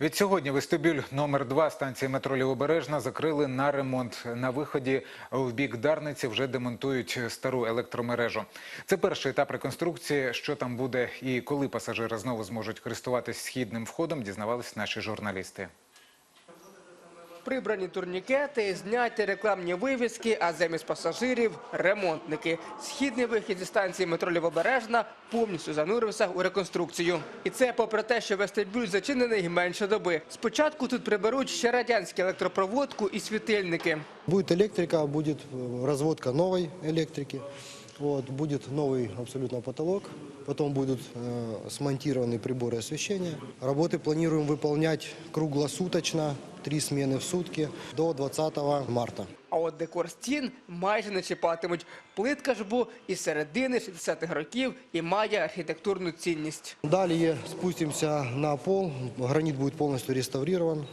Від сьогодні вестибюль номер 2 станції метро Лівобережна закрили на ремонт. На виході в бік Дарниці вже демонтують стару електромережу. Це перший етап реконструкції. Що там буде і коли пасажири знову зможуть користуватись східним входом, дізнавались наші журналісти Прибрані турнікети, зняті рекламні вивіски, а замість пасажирів – ремонтники. Східний вихід зі станції метро Лівобережна повністю занурився у реконструкцію. І це попри те, що вестибюль зачинений менше доби. Спочатку тут приберуть ще радянську електропроводку і світильники. Будет электрика, будет э, разводка новой электрики, вот, будет новый абсолютно потолок, потом будут э, смонтированы приборы освещения. Работы планируем выполнять круглосуточно, три смены в сутки до 20 марта. А от декор стін майже не чіпатимуть. Плитка ж бо із середини 60-х років і має архітектурну цінність. Далее спустимся на пол, гранит будет полностью реставрирован.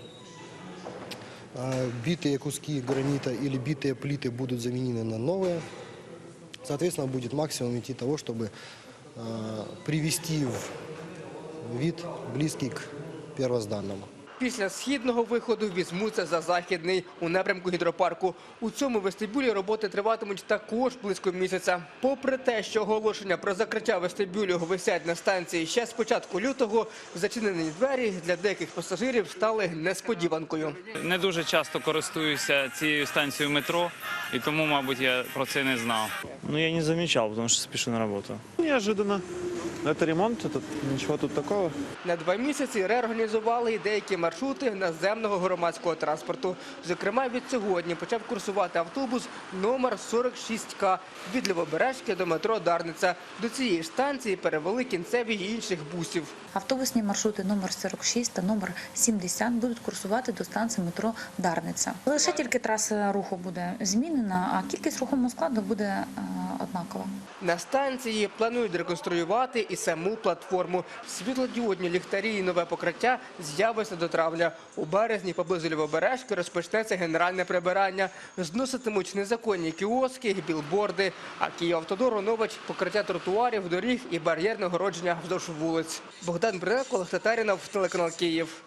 Э, Битые куски гранита или битые плиты будут заменены на новые. Соответственно, будет максимум идти того, чтобы э, привести в вид близкий к первозданному. Після східного виходу візьмуться за західний у напрямку гідропарку. У цьому вестибюлі роботи триватимуть також близько місяця. Попри те, що оголошення про закриття вестибюлю висять на станції ще з початку лютого, зачинені двері для деяких пасажирів стали несподіванкою. Не дуже часто користуюся цією станцією метро, і тому, мабуть, я про це не знав. Ну, я не замечал, потому что спешу на работу. Неожиданно. Но это ремонт, это ничего тут такого. На два місяці реорганізували і деякі маршрути наземного громадського транспорту. Зокрема, від сьогодні почав курсувати автобус номер 46К від Лівобережки до метро Дарниця. До цієї ж станції перевели кінцеві й інших бусів. Автобусні маршрути номер 46 та номер 70 будуть курсувати до станції метро Дарниця. Лише тільки траса руху буде змінена, а кількість рухомого складу буде е, однакова. На станції планують реконструювати і саму платформу. Світлодіодні ліхтарі і нове покриття з'явиться до травня. У березні поблизу Лівобережки розпочнеться генеральне прибирання. Зноситимуть незаконні кіоски, білборди. А Київавтодор оновить покриття тротуарів, доріг і бар'єрне огородження вздовж вулиць. Богдан Бринак, Олег Татарінов, телеканал Київ.